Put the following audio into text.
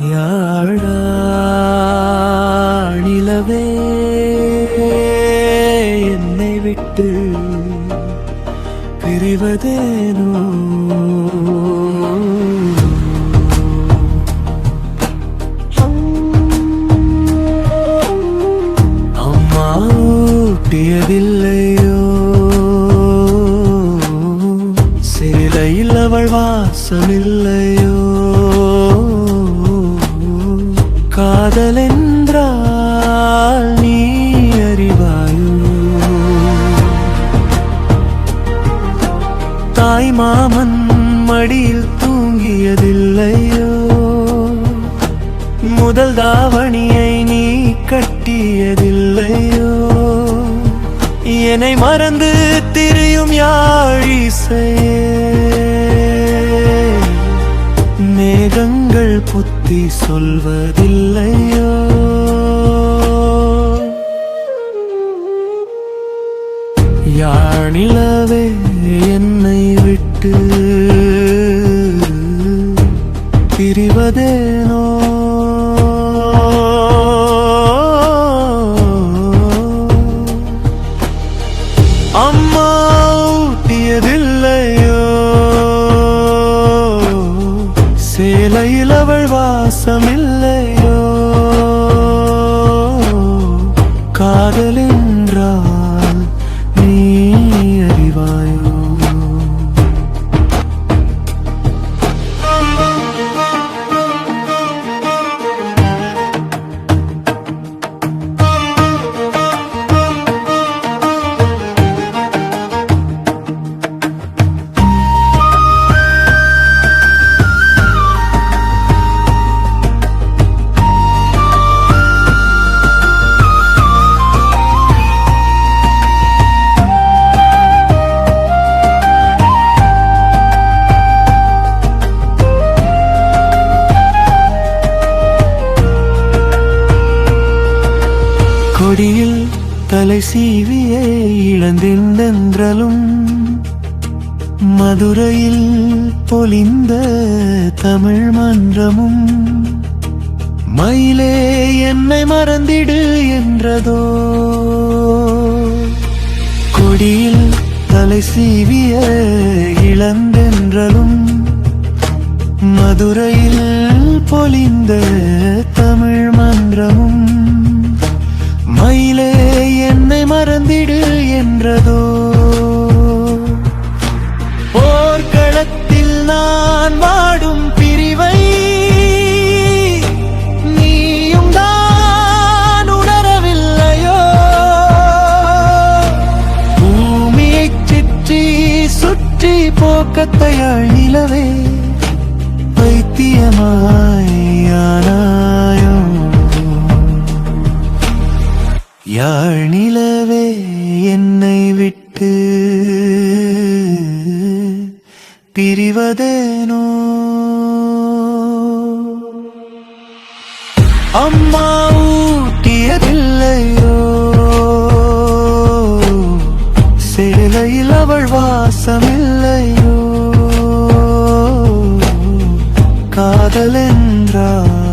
யாழாணிலவே என்னை விட்டு பிரிவதேனோ? அம்மா ஊட்டியதில்லையோ? சிலையில் அவள் வாசமில்லையோ? முதல் தாவணியை நீ கட்டியதில்லையோ? என்னை மறந்து திரியும் யாழிசையே. மேகங்கள் புத்தி சொல்வதில்லையோ? யாழிலவே என்னை விட்டு பிரிவதேனோ? அவள் கொடியில் தலை சீவிய இழந்திருந்தென்றலும் மதுரையில் பொலிந்த தமிழ் மன்றமும் மயிலே என்னை மறந்திடு என்றதோ. கொடியில் தலை சீவிய இளந்தென்றலும் மதுரையில் பொலிந்த தமிழ் மன்றமும் மயிலே என்னை மறந்திடு என்றதோ? போர்க்களத்தில் நான் வாடும் பிரிவை நீயும் தான் உணரவில்லையோ? பூமியை சுற்றி சுற்றி போக்கத்தை அழிலவே பைத்தியமாயானாயோ யாழ் நிலவே என்னை விட்டு பிரிவதேனோ அம்மா ஊட்டியதில்லையோ? சேலையில் அவள் வாசமில்லையோ? காதல் என்றால்